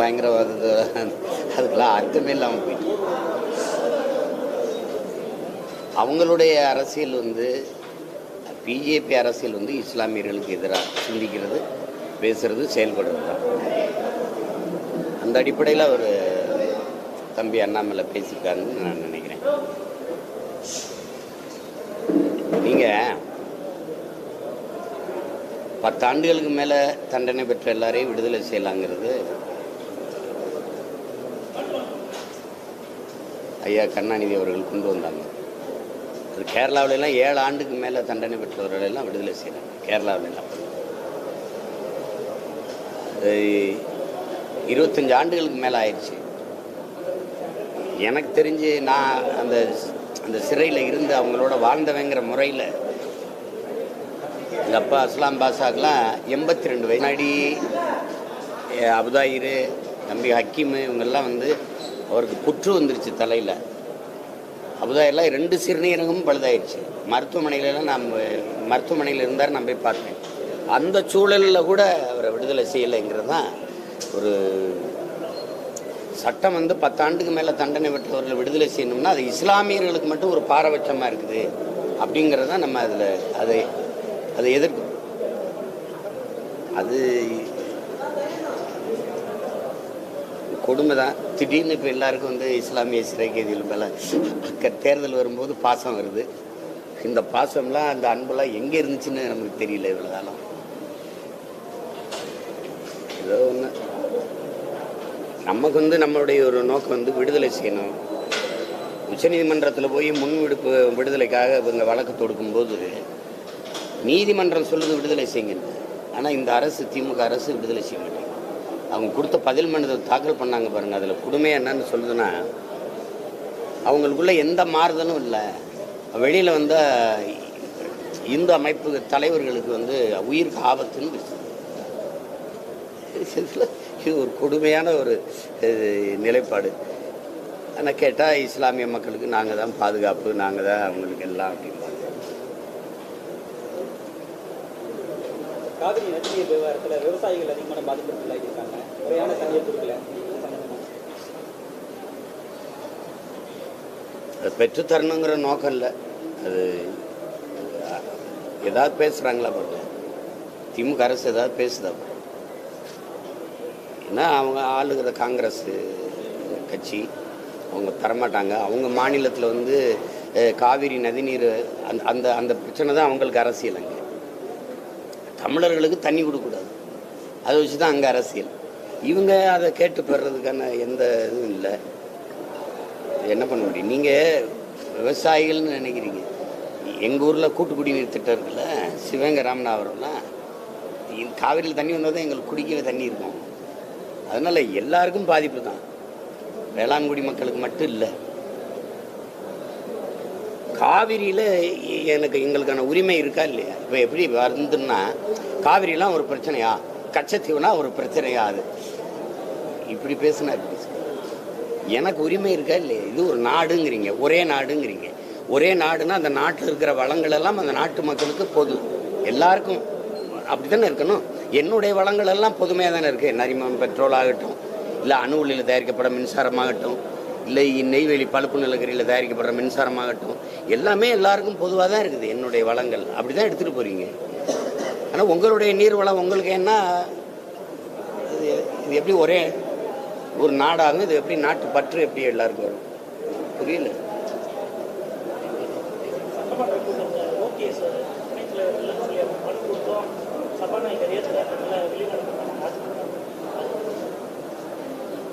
பயங்கரவாதத்தை அதுக்கெல்லாம் அர்த்தமே இல்லாமல் போயிட்டு. அவங்களுடைய அரசியல் வந்து பிஜேபி அரசியல் வந்து இஸ்லாமியர்களுக்கு எதிராக சிந்திக்கிறது பேசுறது செயல்படுறது தான். அந்த அடிப்படையில் அவர் தம்பி அண்ணாமலை பேசியிருக்காருன்னு நான் நினைக்கிறேன். நீங்கள் பத்தாண்டுகளுக்கு மேலே தண்டனை பெற்ற எல்லாரையும் விடுதலை செய்யலாங்கிறது ஐயா கருணாநிதி அவர்கள் கொண்டு வந்தாங்க. அது கேரளாவிலலாம் ஏழு ஆண்டுக்கு மேலே தண்டனை பெற்றவர்களெல்லாம் விடுதலை செய்கிறாங்க கேரளாவிலலாம். இருபத்தஞ்சு ஆண்டுகளுக்கு மேலே ஆயிடுச்சு. எனக்கு தெரிஞ்சு நான் அந்த அந்த சிறையில் இருந்து அவங்களோட வாழ்ந்தவங்கிற முறையில் எங்கள் அப்பா அஸ்லாம் பாஷாக்கெலாம் எண்பத்தி ரெண்டு வயசு முன்னாடி அபுதாயிரு தம்பி ஹக்கீமு இவங்கெல்லாம் வந்து அவருக்கு புற்று வந்துருச்சு தலையில். அபுதாயெல்லாம் ரெண்டு சிறுநீரகமும் பழுதாயிடுச்சு மருத்துவமனையிலலாம் நான் மருத்துவமனையில் இருந்தார் நான் போய் பார்த்தேன். அந்த சூழலில் கூட அவரை விடுதலை செய்யலைங்கிறது தான் ஒரு சட்டம் வந்து பத்தாண்டுக்கு மேலே தண்டனை பெற்றவர்களை விடுதலை செய்யணும்னா அது இஸ்லாமியர்களுக்கு மட்டும் ஒரு பாரபட்சமாக இருக்குது. அப்படிங்கிறது தான் நம்ம அதில் அதை அதை எதிர்க்கும் அது கொடுமை தான். திடீர்னு இப்போ எல்லாருக்கும் வந்து இஸ்லாமிய சிறை கைதிகள் மேலே க- தேர்தல் வரும்போது பாசம் வருது. இந்த பாசம்லாம் அந்த அன்பெல்லாம் எங்கே இருந்துச்சுன்னு நமக்கு தெரியல இவ்வளோ காலம். ஏதோ ஒன்று நமக்கு வந்து நம்மளுடைய ஒரு நோக்கம் வந்து விடுதலை செய்யணும். உச்சநீதிமன்றத்தில் போய் முன் விடுப்பு விடுதலைக்காக இவங்க வழக்கு தொடுக்கும்போது நீதிமன்றம் சொல்லுது விடுதலை செய்யுங்க. ஆனால் இந்த அரசு திமுக அரசு விடுதலை செய்ய மாட்டேங்குது. அவங்க கொடுத்த பதில் மனதை தாக்கல் பண்ணாங்க பாருங்கள் அதில் கொடுமை என்னன்னு சொல்லுதுன்னா அவங்களுக்குள்ள எந்த மாறுதலும் இல்லை. வெளியில் வந்த இந்து அமைப்பு தலைவர்களுக்கு வந்து உயிருக்கு ஆபத்துன்னு பேசுது. இது ஒரு கொடுமையான ஒரு நிலைப்பாடு. ஆனால் கேட்டால் இஸ்லாமிய மக்களுக்கு நாங்கள் தான் பாதுகாப்பு நாங்கள் தான் அவங்களுக்கு எல்லாம் அப்படிம்பாங்க. காவிரி நதிநீர் விவகாரத்தில் விவசாயிகள் அதிகமான பாதிப்புக்கு உள்ளாகியிருக்காங்க முறையான தண்ணியை கொடுக்கல. அதை பெற்றுத்தரணுங்கிற நோக்கம் இல்லை. அது ஏதாவது பேசுகிறாங்களா பாருங்க. திமுக அரசு ஏதாவது பேசுதா ஏன்னா அவங்க ஆளுகிற காங்கிரஸ் கட்சி அவங்க தரமாட்டாங்க. அவங்க மாநிலத்தில் வந்து காவிரி நதிநீர் அந்த அந்த அந்த பிரச்சனை தான் அவங்களுக்கு அரசியல் தமிழர்களுக்கு தண்ணி கொடுக்கக்கூடாது. அதை வச்சு தான் அங்கே அரசியல். இவங்க அதை கேட்டு பெறதுக்கான எந்த இதுவும் இல்லை. என்ன பண்ண முடியும்? நீங்கள் விவசாயிகள்னு நினைக்கிறீங்க. எங்கள் ஊரில் கூட்டு குடிநீர் திட்டம் இருக்குல்ல சிவகங்கை ராமநாதபுரம்லாம். காவிரியில் தண்ணி வந்தால் தான் எங்களுக்கு குடிக்கவே தண்ணி இருக்கும். அதனால் எல்லாருக்கும் பாதிப்பு தான் வேளாண்குடி மக்களுக்கு மட்டும் இல்லை. காவிரியில் எனக்கு எங்களுக்கான உரிமை இருக்கா இல்லையா? இப்போ எப்படி வருதுன்னா காவிரிலாம் ஒரு பிரச்சனையா? கச்சத்தீவுனா ஒரு பிரச்சனையா அது? இப்படி பேசுனா இப்படி எனக்கு உரிமை இருக்கா இல்லையா? இது ஒரு நாடுங்கிறீங்க ஒரே நாடுங்கிறீங்க. ஒரே நாடுனா அந்த நாட்டில் இருக்கிற வளங்கள் எல்லாம் அந்த நாட்டு மக்களுக்கு பொது. எல்லாருக்கும் அப்படி தானே இருக்கணும்? என்னுடைய வளங்கள் எல்லாம் பொதுமையாக தானே இருக்குது நரிமம் பெட்ரோல் ஆகட்டும் இல்லை அணு உலையில் தயாரிக்கப்பட மின்சாரமாகட்டும் இல்லை நெய்வேலி பழுப்பு நிலக்கரியில் தயாரிக்கப்படுற மின்சாரமாகட்டும் எல்லாமே எல்லாருக்கும் பொதுவாக தான் இருக்குது என்னுடைய வளங்கள். அப்படி தான் எடுத்துகிட்டு போகிறீங்க ஆனால் உங்களுடைய நீர் வளம் உங்களுக்கு என்ன? இது இது எப்படி ஒரே ஒரு நாடாகும் இது எப்படி நாட்டு பற்று எப்படி எல்லாருக்கும் வரும்? புரியல.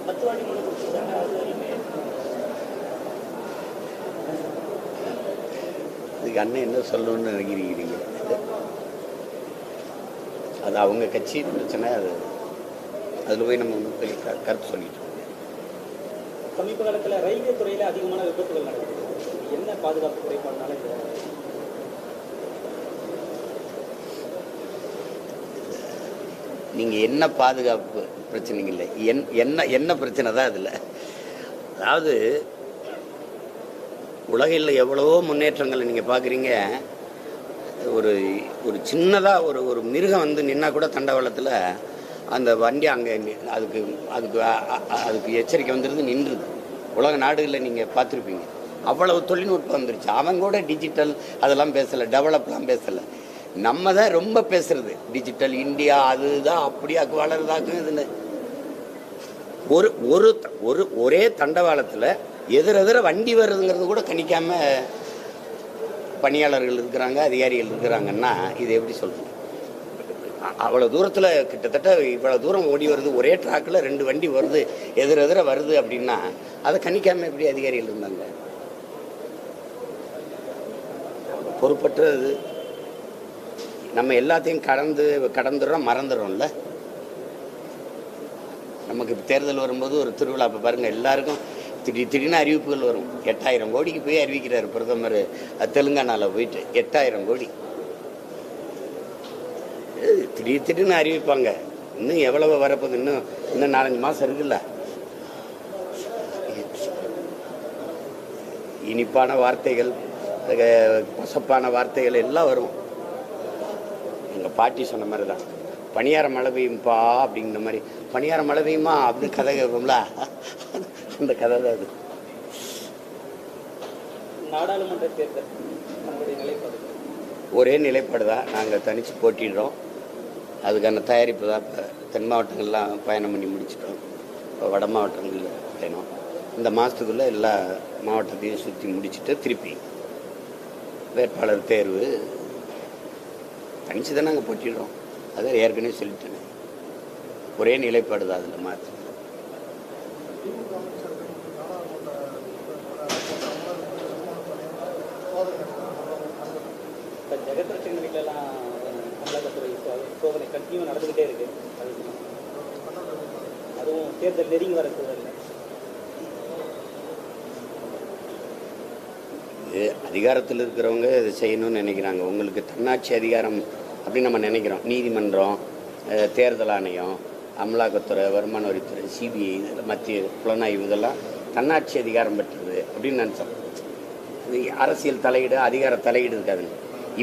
பத்து வாட்டி மனு கொடுத்துருக்காங்க அது வரையுமே இதுக்கு அண்ணன் என்ன சொல்லணும்னு நினைக்கிறீங்க? அது அவங்க கட்சி பிரச்சனை அது அதில் போய் நம்ம பெரிய கருத்து சொல்லிட்டு இருக்கோம். சமீப காலத்தில் ரயில்வே துறையில் அதிகமான விபத்துகள் நடக்குது. என்ன பாதுகாப்பு குறைபாடுனால நீங்கள் என்ன பாதுகாப்பு பிரச்சனைங்க இல்லை? என் என்ன என்ன பிரச்சனை தான் அதில்? அதாவது உலகில் எவ்வளவோ முன்னேற்றங்களை நீங்கள் பார்க்குறீங்க ஒரு ஒரு சின்னதாக ஒரு ஒரு மிருகம் வந்து நின்னா கூட தண்டவாளத்தில் அந்த வண்டி அங்கே அதுக்கு அதுக்கு அதுக்கு எச்சரிக்கை வந்துடுது நின்றுது. உலக நாடுகளில் நீங்கள் பார்த்துருப்பீங்க அவ்வளவு தொழில்நுட்பம் வந்துருச்சு. அவன் கூட டிஜிட்டல் அதெல்லாம் பேசலை டெவலப்லாம் பேசலை. நம்ம தான் ரொம்ப பேசுறது. டிஜிட்டல் இந்தியா அதுதான் அப்படியா வளருதாக்கும் இதுன்னு ஒரு ஒரு ஒரு ஒரே தண்டவாளத்தில் எதிரெதிர வண்டி வருதுங்கிறது கூட கணிக்காம பணியாளர்கள் இருக்கிறாங்க அதிகாரிகள் இருக்கிறாங்கன்னா இது எப்படி சொல்றது? அவ்வளோ தூரத்தில் கிட்டத்தட்ட இவ்வளோ தூரம் ஓடி வருது ஒரே ட்ராக்கில் ரெண்டு வண்டி வருது எதிரெதிர வருது அப்படின்னா அதை கணிக்காம எப்படி அதிகாரிகள் இருந்தாங்க? பொறுப்பற்றது. நம்ம எல்லாத்தையும் கடந்து கடந்துடுறோம் மறந்துடுறோம்ல? நமக்கு தேர்தல் வரும்போது ஒரு திருவிழா இப்போ பாருங்க எல்லாருக்கும் திடீர் திடீர்னு அறிவிப்புகள் வரும். எட்டாயிரம் கோடிக்கு போய் அறிவிக்கிறார் பிரதமர். தெலுங்கானாவில் போயிட்டு எட்டாயிரம் கோடி. திடீர் திடீர்னு அறிவிப்பாங்க. இன்னும் எவ்வளவு வரப்போகுது? இன்னும் இன்னும் நாலஞ்சு மாதம் இருக்குல்ல. இனிப்பான வார்த்தைகள் கொசப்பான கசப்பான வார்த்தைகள் எல்லாம் வரும். எங்கள் பாட்டி சொன்ன மாதிரி தான் பணியார மழை பெய்யும்பா அப்படிங்கிற மாதிரி. பணியார மழை பெய்யுமா அப்படின்னு கதை கேட்போம்ல. அந்த கதை தான் அது. நாடாளுமன்ற தேர்தல் நம்முடைய நிலைப்பாடு. ஒரே நிலைப்பாடு தான். நாங்கள் தனித்து போட்டிடுறோம். அதுக்கான தயாரிப்பு தான். இப்போ தென் மாவட்டங்கள்லாம் பயணம் பண்ணி முடிச்சிட்டோம். இப்போ வட மாவட்டங்களில் பயணம். இந்த மாதத்துக்குள்ளே எல்லா மாவட்டத்தையும் சுற்றி முடிச்சுட்டு திருப்பி வேட்பாளர் தேர்வு. தனிச்சு தான் நாங்கள் போட்டிடுறோம். அதான் ஏற்கனவே சொல்லிட்டேன். ஒரே நிலைப்பாடு தான் அதில் மாற்று இப்போ ஜெகத்ரட்சன் வீட்டிலலாம் அமலாக்கத்துறை சோ- சோதனை கண்டினியூ நடந்துகிட்டே இருக்கு. அது அதுவும் தேர்தல் நெருங்கி வர சூழல் இது அதிகாரத்தில் இருக்கிறவங்க இதை செய்யணும்னு நினைக்கிறாங்க. உங்களுக்கு தன்னாட்சி அதிகாரம் அப்படின்னு நம்ம நினைக்கிறோம். நீதிமன்றம் தேர்தல் ஆணையம் அமலாக்கத்துறை வருமான வரித்துறை சிபிஐ இதெல்லாம் மத்திய புலனாய்வு இதெல்லாம் தன்னாட்சி அதிகாரம் பெற்றது அப்படின்னு நினச்சோம். அரசியல் தலையீடு அதிகார தலையீடு இருக்காதுங்க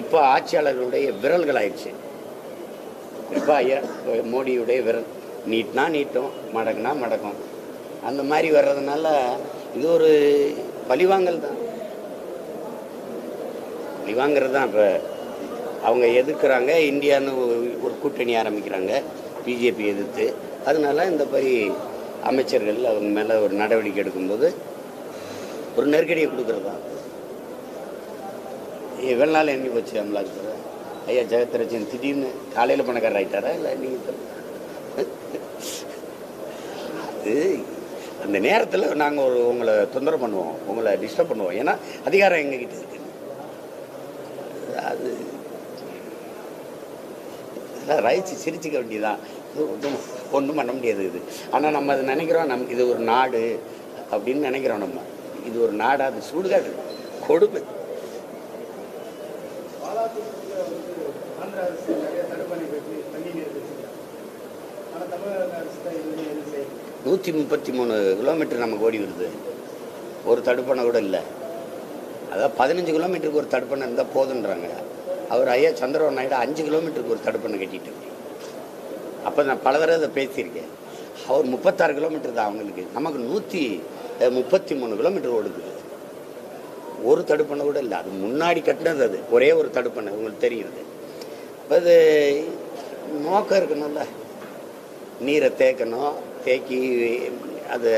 இப்போ ஆட்சியாளர்களுடைய விரல்கள் ஆயிடுச்சு. இப்போ ஐயா மோடியுடைய விரல்? நீட்னா நீட்டும் மடக்குனா மடக்கும். அந்த மாதிரி வர்றதுனால இது ஒரு பழிவாங்கல் தான். பழிவாங்கிறது தான் இப்போ அவங்க எதிர்க்கிறாங்க இந்தியான்னு ஒரு- ஒரு கூட்டணி ஆரம்பிக்கிறாங்க பிஜேபி எதிர்த்து. அதனால இந்த மாதிரி அமைச்சர்கள் அவங்க மேலே ஒரு நடவடிக்கை எடுக்கும்போது ஒரு நெருக்கடியை கொடுக்குறது? தான் இவ்வளோ நாள் எண்ணி போச்சு அமலாக்கத்துறை. ஐயா ஜெகத்ரட்சன் திடீர்னு காலையில் பணக்காரர் ஆகிட்டாரா இல்லை நீங்கள் அது அந்த நேரத்தில் நாங்கள் ஒரு உங்களை தொந்தரவு பண்ணுவோம். உங்களை டிஸ்டர்ப் பண்ணுவோம். ஏன்னா அதிகாரம் எங்ககிட்ட இருக்கு. அது அதெல்லாம் ரசிச்சு சிரிச்சுக்க வேண்டியதான் இது ஒன்றும் ஒன்றும் பண்ண முடியாது இது. ஆனால் நம்ம அதை நினைக்கிறோம். நம் இது ஒரு நாடு அப்படின்னு நினைக்கிறோம் நம்ம. இது ஒரு நாடாக அது சுடுகாடு கொடுமை. ஆந்திர அரசு நிறைய தடுப்பணை கட்டி தண்ணி நீர் ஆனால் தமிழக அரசு தான் எதுவுமே எதுவும் செய்யல நூற்றி முப்பத்தி மூணு கிலோமீட்டர் நமக்கு ஓடி வருது. ஒரு தடுப்பணை கூட இல்லை. அதாவது பதினஞ்சு கிலோமீட்டருக்கு ஒரு தடுப்பணை இருந்தால் போதுன்றாங்க. அவர் ஐயா சந்திரபாபு நாயுடு அஞ்சு கிலோமீட்டருக்கு ஒரு தடுப்பணை கட்டிட்டு அப்போ நான் பல தடவை அதை பேசியிருக்கேன். அவர் முப்பத்தாறு கிலோமீட்டர் தான் அவங்களுக்கு. நமக்கு நூற்றி முப்பத்தி மூணு கிலோமீட்டர் ஓடுது. ஒரு தடுப்பணை கூட இல்லை. அது முன்னாடி கட்டினது அது. ஒரே ஒரு தடுப்பணை. உங்களுக்கு தெரியும் அது. அது நோக்கம் இருக்கணும்ல. நீரை தேக்கணும் தேக்கி அதை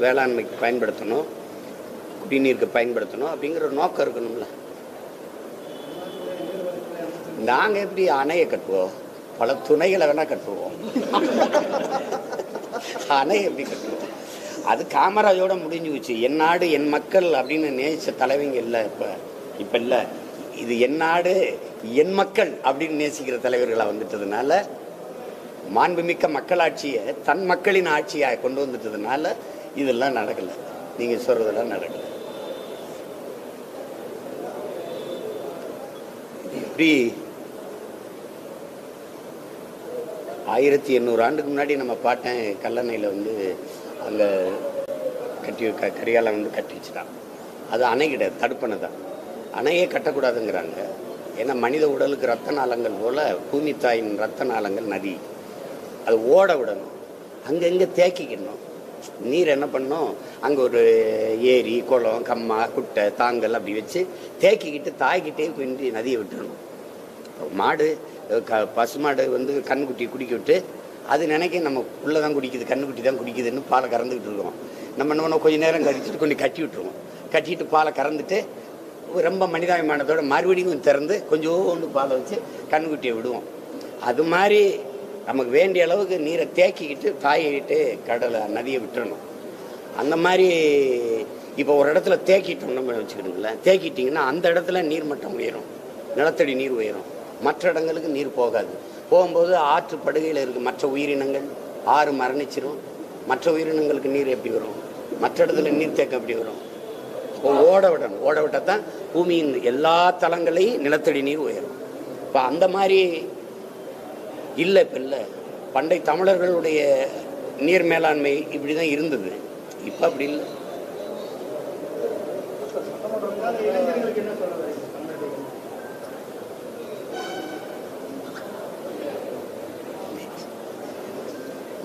வேளாண்மைக்கு பயன்படுத்தணும் குடிநீருக்கு பயன்படுத்தணும் அப்படிங்கிற நோக்கம் இருக்கணும்ல. நாங்கள் எப்படி அணையை கட்டுவோம்? பல துணைகளை வேணால் கட்டுவோம். அணையை எப்படி கட்டுவோம்? அது காமராஜோட முடிஞ்சு வச்சு என் நாடு என் மக்கள் அப்படின்னு நினைச்ச தலைவங்க இல்லை இப்போ. இப்போ இல்லை. இது என் நாடு என் மக்கள் அப்படின்னு நேசிக்கிற தலைவர்களாக வந்துட்டதுனால மாண்புமிக்க மக்களாட்சியை தன் மக்களின் ஆட்சியாக கொண்டு வந்துட்டதுனால இதெல்லாம் நடக்கலை. நீங்கள் சொல்கிறதெல்லாம் நடக்கலை. எப்படி ஆயிரத்தி எண்ணூறு ஆண்டுக்கு முன்னாடி நம்ம பாட்டேன் கல்லணையில் வந்து அங்கே கட்டி க கரியால வந்து கட்டி வச்சுட்டான். அது அணை கிடையாது தடுப்பணை தான் அணையே கட்டக்கூடாதுங்கிறாங்க. ஏன்னா மனித உடலுக்கு ரத்த நாளங்கள் போல் பூமி தாயின் ரத்த நாளங்கள் நதி. அது ஓட விடணும். அங்கங்கே தேக்கிக்கணும். நீர் என்ன பண்ணணும் அங்கே ஒரு ஏரி குளம் கம்மா குட்டை தாங்கல் அப்படி வச்சு தேக்கிக்கிட்டு தாய்கிட்டே கொண்டு நதியை விட்டுணும் மாடு க பசுமாடு வந்து கண்ணுக்குட்டி குடிக்க விட்டு அது நினைக்க நம்ம உள்ளே தான் குடிக்குது கண்ணுக்குட்டி தான் குடிக்குதுன்னு பாலை கறந்துக்கிட்டு இருக்கோம். நம்ம என்ன பண்ணோம் கொஞ்ச நேரம் கழிச்சுட்டு கொஞ்சம் கட்டி விட்டுருவோம். கட்டிட்டு பாலை கறந்துட்டு ரொம்ப மனிதாபிமானத்தோட மறுபடியும் கொஞ்சம் திறந்து கொஞ்சோண்டு பாதை வச்சு கண்குட்டியை விடுவோம். அது மாதிரி நமக்கு வேண்டிய அளவுக்கு நீரை தேக்கிக்கிட்டு தாயிட்டு கடலை நதியை விட்டுறணும். அந்த மாதிரி இப்போ ஒரு இடத்துல தேக்கிட்டோம்னு வச்சுக்கிடுங்களேன். வச்சுக்கிட்டுங்களேன் தேக்கிட்டிங்கன்னா அந்த இடத்துல நீர் மட்டம் உயரும். நிலத்தடி நீர் உயரும். மற்ற இடங்களுக்கு நீர் போகாது. போகும்போது ஆற்று படுகையில் இருக்குது மற்ற உயிரினங்கள் ஆறு மரணிச்சிரும். மற்ற உயிரினங்களுக்கு நீர் எப்படி வரும்? மற்ற இடத்துல நீர் தேக்கம் எப்படி வரும்? ஓட விடணும். ஓட விட்டால் தான் பூமியின் எல்லா தளங்களையும் நிலத்தடி நீர் உயரும். இப்போ அந்த மாதிரி இல்லை இப்போ இல்லை. பண்டை தமிழர்களுடைய நீர் மேலாண்மை இப்படி தான் இருந்தது. இப்போ அப்படி இல்லை.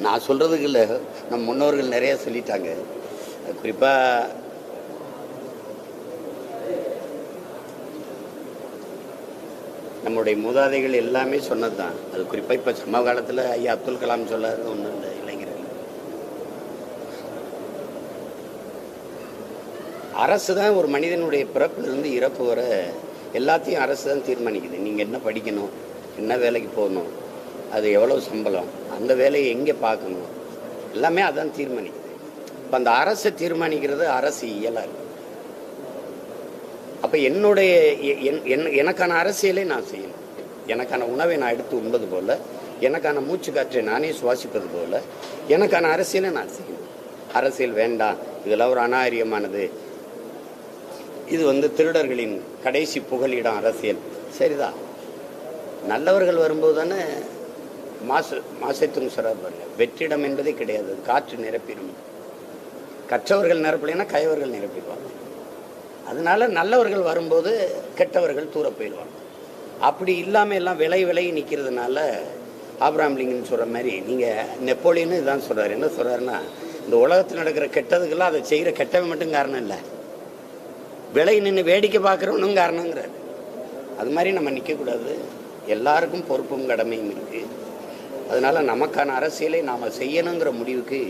நான் சொல்கிறதுக்கு இல்லை. நம் முன்னோர்கள் நிறைய சொல்லிட்டாங்க. குறிப்பாக நம்முடைய மூதாதைகள் எல்லாமே சொன்னது தான் அது குறிப்பாக இப்போ சம காலத்தில் ஐயா அப்துல் கலாம் சொல்லாத ஒன்றும் இல்லை இளைஞர்கள் அரசு தான் ஒரு மனிதனுடைய பிறப்பிலிருந்து இறப்பு வர எல்லாத்தையும் அரசு தான் தீர்மானிக்குது. நீங்கள் என்ன படிக்கணும் என்ன வேலைக்கு போகணும் அது எவ்வளோ சம்பளம் அந்த வேலையை எங்கே பார்க்கணும்? எல்லாமே அதான் தீர்மானிக்குது. இப்போ அந்த அரசை தீர்மானிக்கிறது அரசு இயலாக இருக்குது அப்போ என்னுடைய என்- எனக்கான அரசியலை நான் செய்யணும். எனக்கான உணவை நான் எடுத்து உண்பது போல எனக்கான மூச்சு காற்றை நானே சுவாசிப்பது போல எனக்கான அரசியலை நான் செய்யணும். அரசியல் வேண்டாம் இதெல்லாம் ஒரு அநாரியமானது இது வந்து திருடர்களின் கடைசி புகலிடம் அரசியல். சரிதான் நல்லவர்கள் வரும்போது தானே மாசு மாசத்தும் சொல்றாரு வெற்றிடம் என்பதே கிடையாது காற்று நிரப்பிடும். கற்றவர்கள் நிரப்பலைன்னா கயவர்கள் நிரப்பிடுவாங்க அதனால நல்லவர்கள் வரும்போது கெட்டவர்கள் தூர போயிடுவாங்க. அப்படி இல்லாமல் எல்லாம் விலை விலையை நிற்கிறதுனால ஆப்ராம் லிங்கன் சொல்கிற மாதிரி நீங்கள் நெப்போலியனு இதான் சொல்கிறார் என்ன சொல்கிறாருன்னா இந்த உலகத்தில் நடக்கிற கெட்டதுக்கெல்லாம் அதை செய்கிற கெட்டவன் மட்டும் காரணம் இல்லை. விலை நின்று வேடிக்கை பார்க்குறவனும் காரணங்கிறார். அது மாதிரி நம்ம நிற்கக்கூடாது எல்லாருக்கும் பொறுப்பும் கடமையும் இருக்குது அதனால் நமக்கான அரசியலை நாம் செய்யணுங்கிற முடிவுக்கு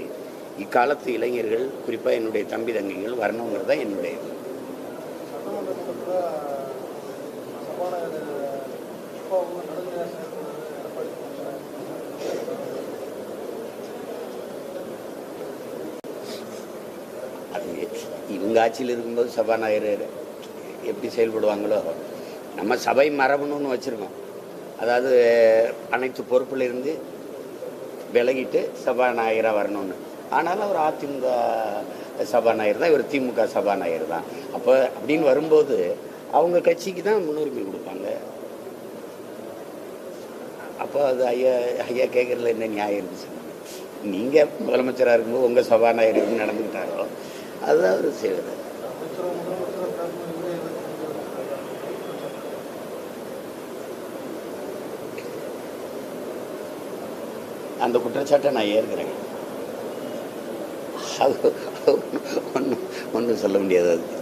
இக்காலத்து இளைஞர்கள் குறிப்பாக என்னுடைய தம்பி தங்கைகள் வரணுங்கிறது தான் என்னுடைய கூட சபாநாயகர் அப்பாவும் நடுநிலை செயல்படுவது எடப்பாடி அது இவங்க ஆட்சியில் இருக்கும்போது சபாநாயகர் எப்படி செயல்படுவாங்களோ. நம்ம சபை மரபணுன்னு வச்சுருக்கோம். அதாவது அனைத்து பொறுப்பிலிருந்து விலகிட்டு சபாநாயகராக வரணும்னு. ஆனாலும் அவர் அதிமுக சபாநாயகர் தான் இவர் திமுக சபாநாயகர் தான். அப்போ அப்படின்னு வரும்போது அவங்க கட்சிக்கு தான் முன்னுரிமை கொடுப்பாங்க. அப்போ அது ஐயா ஐயா கேட்குறதுல என்ன நியாயம் இருந்துச்சு நீங்கள் முதலமைச்சராக இருக்கும்போது உங்கள் சபாநாயகர் நடந்துக்கிட்டாரோ அதுதான் அவர் செய்வது அந்த குற்றச்சாட்டை நான் ஏற்கிறேன். அது கொண்டு செல்ல சொல்ல முடியாது அது.